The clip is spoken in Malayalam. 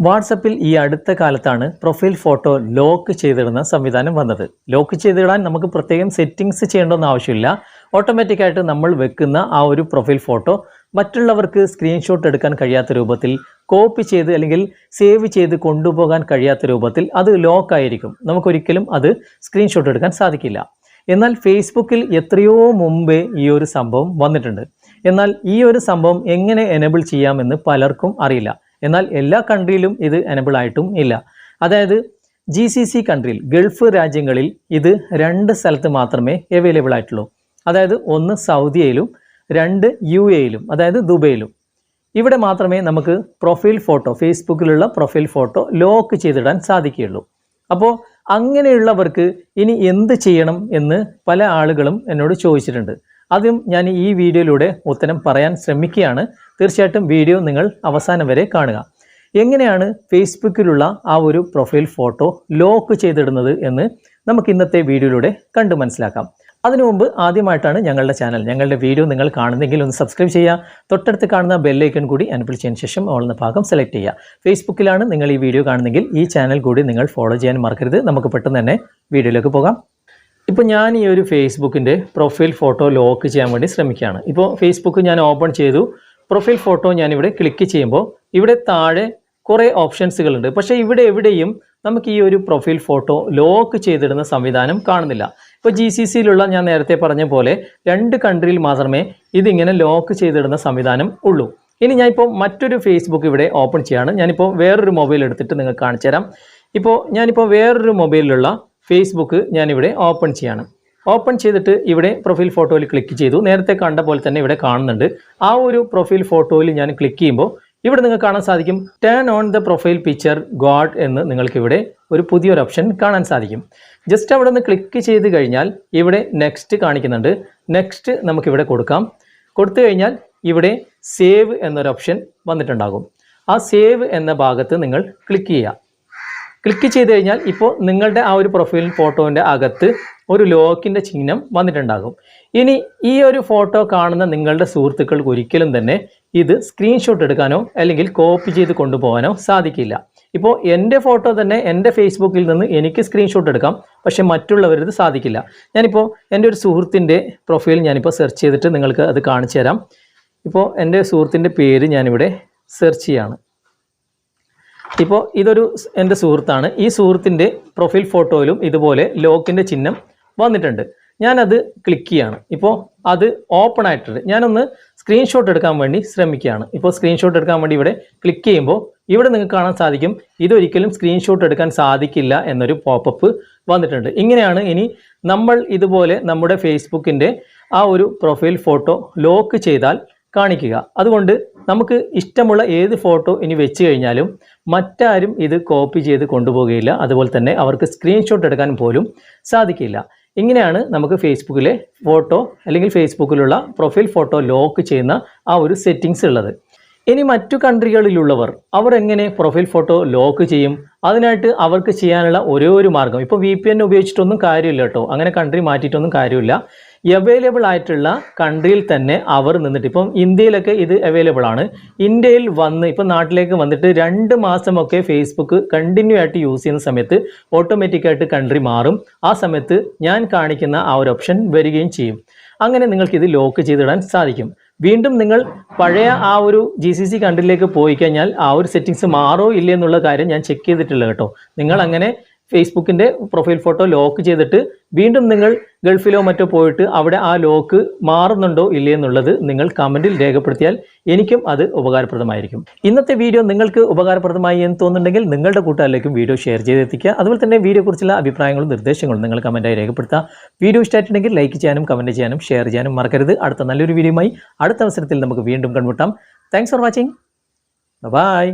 വാട്സപ്പിൽ ഈ അടുത്ത കാലത്താണ് പ്രൊഫൈൽ ഫോട്ടോ ലോക്ക് ചെയ്തിടുന്ന സംവിധാനം വന്നത്. ലോക്ക് ചെയ്തിടാൻ നമുക്ക് പ്രത്യേകം സെറ്റിങ്സ് ചെയ്യേണ്ടെന്ന് ആവശ്യമില്ല. ഓട്ടോമാറ്റിക്കായിട്ട് നമ്മൾ വെക്കുന്ന ആ ഒരു പ്രൊഫൈൽ ഫോട്ടോ മറ്റുള്ളവർക്ക് സ്ക്രീൻഷോട്ട് എടുക്കാൻ കഴിയാത്ത രൂപത്തിൽ കോപ്പി ചെയ്ത് അല്ലെങ്കിൽ സേവ് ചെയ്ത് കൊണ്ടുപോകാൻ കഴിയാത്ത രൂപത്തിൽ അത് ലോക്ക് ആയിരിക്കും. നമുക്കൊരിക്കലും അത് സ്ക്രീൻഷോട്ട് എടുക്കാൻ സാധിക്കില്ല. എന്നാൽ ഫേസ്ബുക്കിൽ എത്രയോ മുമ്പേ ഈ ഒരു സംഭവം വന്നിട്ടുണ്ട്. എന്നാൽ ഈ ഒരു സംഭവം എങ്ങനെ എനേബിൾ ചെയ്യാമെന്ന് പലർക്കും അറിയില്ല. എന്നാൽ എല്ലാ കൺട്രിയിലും ഇത് എനബിൾ ആയിട്ടും ഇല്ല. അതായത് ജി സി സി കൺട്രിയിൽ ഗൾഫ് രാജ്യങ്ങളിൽ ഇത് രണ്ട് സ്ഥലത്ത് മാത്രമേ അവൈലബിൾ ആയിട്ടുള്ളൂ. അതായത് ഒന്ന് സൗദിയയിലും രണ്ട് യു എയിലും അതായത് ദുബൈയിലും. ഇവിടെ മാത്രമേ നമുക്ക് പ്രൊഫൈൽ ഫോട്ടോ ഫേസ്ബുക്കിലുള്ള പ്രൊഫൈൽ ഫോട്ടോ ലോക്ക് ചെയ്തിടാൻ സാധിക്കുകയുള്ളൂ. അപ്പോൾ അങ്ങനെയുള്ളവർക്ക് ഇനി എന്ത് ചെയ്യണം എന്ന് പല ആളുകളും എന്നോട് ചോദിച്ചിട്ടുണ്ട്. അതും ഞാൻ ഈ വീഡിയോയിലൂടെ ഉത്തരം പറയാൻ ശ്രമിക്കുകയാണ്. തീർച്ചയായിട്ടും വീഡിയോ നിങ്ങൾ അവസാനം വരെ കാണുക. എങ്ങനെയാണ് ഫേസ്ബുക്കിലുള്ള ആ ഒരു പ്രൊഫൈൽ ഫോട്ടോ ലോക്ക് ചെയ്തിടുന്നത് എന്ന് നമുക്ക് ഇന്നത്തെ വീഡിയോയിലൂടെ കണ്ടു മനസ്സിലാക്കാം. അതിനു മുമ്പ് ആദ്യമായിട്ടാണ് ഞങ്ങളുടെ ചാനൽ. ഞങ്ങളുടെ വീഡിയോ നിങ്ങൾ കാണുന്നെങ്കിൽ ഒന്ന് സബ്സ്ക്രൈബ് ചെയ്യുക. തൊട്ടടുത്ത് കാണുന്ന ബെല്ലൈക്കൺ കൂടി എനബിൾ ചെയ്തതിന് ശേഷം ഓളുന്ന ഭാഗം സെലക്ട് ചെയ്യുക. ഫേസ്ബുക്കിലാണ് നിങ്ങൾ ഈ വീഡിയോ കാണുന്നെങ്കിൽ ഈ ചാനൽ കൂടി നിങ്ങൾ ഫോളോ ചെയ്യാൻ മറക്കരുത്. നമുക്ക് പെട്ടെന്ന് തന്നെ വീഡിയോയിലേക്ക് പോകാം. ഇപ്പോൾ ഞാൻ ഈ ഒരു ഫേസ്ബുക്കിന്റെ പ്രൊഫൈൽ ഫോട്ടോ ലോക്ക് ചെയ്യാൻ വേണ്ടി ശ്രമിക്കുകയാണ്. ഇപ്പോൾ ഫേസ്ബുക്ക് ഞാൻ ഓപ്പൺ ചെയ്തു. പ്രൊഫൈൽ ഫോട്ടോ ഞാൻ ഇവിടെ ക്ലിക്ക് ചെയ്യുമ്പോൾ ഇവിടെ താഴെ കുറേ ഓപ്ഷൻസുകളുണ്ട് പക്ഷേ ഇവിടെ എവിടെയും നമുക്ക് ഈ ഒരു പ്രൊഫൈൽ ഫോട്ടോ ലോക്ക് ചെയ്തിടുന്ന സംവിധാനം കാണുന്നില്ല. ഇപ്പോൾ ജി സി സിയിലുള്ള ഞാൻ നേരത്തെ പറഞ്ഞ പോലെ രണ്ട് കൺട്രിയിൽ മാത്രമേ ഇതിങ്ങനെ ലോക്ക് ചെയ്തിടുന്ന സംവിധാനം ഉള്ളൂ. ഇനി ഞാനിപ്പോൾ മറ്റൊരു ഫേസ്ബുക്ക് ഇവിടെ ഓപ്പൺ ചെയ്യാണ്. ഞാനിപ്പോൾ വേറൊരു മൊബൈൽ എടുത്തിട്ട് നിങ്ങൾക്ക് കാണിച്ചു തരാം ഇപ്പോൾ ഞാനിപ്പോൾ വേറൊരു മൊബൈലിലുള്ള ഫേസ്ബുക്ക് ഞാനിവിടെ ഓപ്പൺ ചെയ്യാണ്. ഓപ്പൺ ചെയ്തിട്ട് ഇവിടെ പ്രൊഫൈൽ ഫോട്ടോയിൽ ക്ലിക്ക് ചെയ്തു. നേരത്തെ കണ്ട പോലെ തന്നെ ഇവിടെ കാണുന്നുണ്ട്. ആ ഒരു പ്രൊഫൈൽ ഫോട്ടോയിൽ ഞാൻ ക്ലിക്ക് ചെയ്യുമ്പോൾ ഇവിടെ നിങ്ങൾക്ക് കാണാൻ സാധിക്കും turn on the profile picture guard എന്ന് നിങ്ങൾക്ക് ഇവിടെ ഒരു പുതിയൊരു ഓപ്ഷൻ കാണാൻ സാധിക്കും. ജസ്റ്റ് അവിടെ നിന്ന് ക്ലിക്ക് ചെയ്ത് കഴിഞ്ഞാൽ ഇവിടെ നെക്സ്റ്റ് കാണിക്കുന്നുണ്ട്. നെക്സ്റ്റ് നമുക്കിവിടെ കൊടുക്കാം. കൊടുത്തു കഴിഞ്ഞാൽ ഇവിടെ സേവ് എന്നൊരു ഓപ്ഷൻ വന്നിട്ടുണ്ടാകും. ആ സേവ് എന്ന ഭാഗത്ത് നിങ്ങൾ ക്ലിക്ക് ചെയ്യുക. ക്ലിക്ക് ചെയ്ത് കഴിഞ്ഞാൽ ഇപ്പോൾ നിങ്ങളുടെ ആ ഒരു പ്രൊഫൈൽ ഫോട്ടോന്റെ അകത്ത് ഒരു ലോക്കിന്റെ ചിഹ്നം വന്നിട്ടുണ്ടാകും. ഇനി ഈ ഒരു ഫോട്ടോ കാണുന്ന നിങ്ങളുടെ സുഹൃത്തുക്കൾക്ക് ഒരിക്കലും തന്നെ ഇത് സ്ക്രീൻഷോട്ട് എടുക്കാനോ അല്ലെങ്കിൽ കോപ്പി ചെയ്ത് കൊണ്ടുപോകാനോ സാധിക്കില്ല. ഇപ്പോൾ എന്റെ ഫോട്ടോ തന്നെ എന്റെ ഫേസ്ബുക്കിൽ നിന്ന് എനിക്ക് സ്ക്രീൻഷോട്ട് എടുക്കാം പക്ഷെ മറ്റുള്ളവരത് സാധിക്കില്ല. ഞാനിപ്പോൾ എന്റെ ഒരു സുഹൃത്തിന്റെ പ്രൊഫൈൽ ഞാനിപ്പോൾ സെർച്ച് ചെയ്തിട്ട് നിങ്ങൾക്ക് അത് കാണിച്ചു തരാം. ഇപ്പോൾ എന്റെ സുഹൃത്തിന്റെ പേര് ഞാനിവിടെ സെർച്ച് ചെയ്യാണ്. ഇപ്പോൾ ഇതൊരു എന്റെ സുഹൃത്താണ്. ഈ സുഹൃത്തിന്റെ പ്രൊഫൈൽ ഫോട്ടോയിലും ഇതുപോലെ ലോക്കിന്റെ ചിഹ്നം വന്നിട്ടുണ്ട്. ഞാനത് ക്ലിക്ക് ചെയ്യാണ്. ഇപ്പോൾ അത് ഓപ്പൺ ആയിട്ടുണ്ട്. ഞാനൊന്ന് സ്ക്രീൻഷോട്ട് എടുക്കാൻ വേണ്ടി ശ്രമിക്കുകയാണ്. ഇപ്പോൾ സ്ക്രീൻഷോട്ട് എടുക്കാൻ വേണ്ടി ഇവിടെ ക്ലിക്ക് ചെയ്യുമ്പോൾ ഇവിടെ നിങ്ങൾക്ക് കാണാൻ സാധിക്കും ഇതൊരിക്കലും സ്ക്രീൻഷോട്ട് എടുക്കാൻ സാധിക്കില്ല എന്നൊരു പോപ്പപ്പ് വന്നിട്ടുണ്ട്. ഇങ്ങനെയാണ് ഇനി നമ്മൾ ഇതുപോലെ നമ്മുടെ ഫേസ്ബുക്കിന്റെ ആ ഒരു പ്രൊഫൈൽ ഫോട്ടോ ലോക്ക് ചെയ്താൽ കാണിക്കുക. അതുകൊണ്ട് നമുക്ക് ഇഷ്ടമുള്ള ഏത് ഫോട്ടോ ഇനി വെച്ച് കഴിഞ്ഞാലും മറ്റാരും ഇത് കോപ്പി ചെയ്ത് കൊണ്ടുപോകുകയില്ല. അതുപോലെ തന്നെ അവർക്ക് സ്ക്രീൻഷോട്ട് എടുക്കാൻ പോലും സാധിക്കില്ല. ഇങ്ങനെയാണ് നമുക്ക് ഫേസ്ബുക്കിലെ ഫോട്ടോ അല്ലെങ്കിൽ ഫേസ്ബുക്കിലുള്ള പ്രൊഫൈൽ ഫോട്ടോ ലോക്ക് ചെയ്യുന്ന ആ ഒരു സെറ്റിങ്സ് ഉള്ളത്. ഇനി മറ്റു കൺട്രികളിലുള്ളവർ അവർ എങ്ങനെ പ്രൊഫൈൽ ഫോട്ടോ ലോക്ക് ചെയ്യും? അതിനായിട്ട് അവർക്ക് ചെയ്യാനുള്ള ഒരേ ഒരു മാർഗം. ഇപ്പോൾ വി പി എൻ ഉപയോഗിച്ചിട്ടൊന്നും കാര്യമില്ല കേട്ടോ. അങ്ങനെ കൺട്രി മാറ്റിയിട്ടൊന്നും കാര്യമില്ല. അവൈലബിൾ ആയിട്ടുള്ള കൺട്രിയിൽ തന്നെ അവർ നിന്നിട്ട് ഇപ്പം ഇന്ത്യയിലൊക്കെ ഇത് അവൈലബിൾ ആണ്. ഇന്ത്യയിൽ വന്ന് ഇപ്പം നാട്ടിലേക്ക് വന്നിട്ട് രണ്ട് മാസമൊക്കെ ഫേസ്ബുക്ക് കണ്ടിന്യൂ ആയിട്ട് യൂസ് ചെയ്യുന്ന സമയത്ത് ഓട്ടോമാറ്റിക്കായിട്ട് കൺട്രി മാറും. ആ സമയത്ത് ഞാൻ കാണിക്കുന്ന ആ ഒരു ഓപ്ഷൻ വരികയും ചെയ്യും. അങ്ങനെ നിങ്ങൾക്ക് ഇത് ലോക്ക് ചെയ്തിടാൻ സാധിക്കും. വീണ്ടും നിങ്ങൾ പഴയ ആ ഒരു ജി സി സി കൺട്രിയിലേക്ക് പോയി കഴിഞ്ഞാൽ ആ ഒരു സെറ്റിങ്സ് മാറോ ഇല്ലേ എന്നുള്ള കാര്യം ഞാൻ ചെക്ക് ചെയ്തിട്ടില്ല കേട്ടോ. നിങ്ങൾ അങ്ങനെ ഫേസ്ബുക്കിന്റെ പ്രൊഫൈൽ ഫോട്ടോ ലോക്ക് ചെയ്തിട്ട് വീണ്ടും നിങ്ങൾ ഗൾഫിലോ മറ്റോ പോയിട്ട് അവിടെ ആ ലോക്ക് മാറുന്നുണ്ടോ ഇല്ലേ എന്നുള്ളത് നിങ്ങൾ കമന്റിൽ രേഖപ്പെടുത്തിയാൽ എനിക്കും അത് ഉപകാരപ്രദമായിരിക്കും. ഇന്നത്തെ വീഡിയോ നിങ്ങൾക്ക് ഉപകാരപ്രദമായി എന്ന് തോന്നുന്നുണ്ടെങ്കിൽ നിങ്ങളുടെ കൂട്ടുകാരിലേക്കും വീഡിയോ ഷെയർ ചെയ്തെത്തിക്കുക. അതുപോലെ തന്നെ വീഡിയോയെക്കുറിച്ചുള്ള അഭിപ്രായങ്ങളും നിർദ്ദേശങ്ങളും നിങ്ങൾ കമന്റായി രേഖപ്പെടുത്തുക. വീഡിയോ ഇഷ്ടമായിട്ടുണ്ടെങ്കിൽ ലൈക്ക് ചെയ്യാനും കമന്റ് ചെയ്യാനും ഷെയർ ചെയ്യാനും മറക്കരുത്. അടുത്ത നല്ലൊരു വീഡിയോയുമായി അടുത്ത അവസരത്തിൽ നമുക്ക് വീണ്ടും കണ്ടുമുട്ടാം. Thanks for watching bye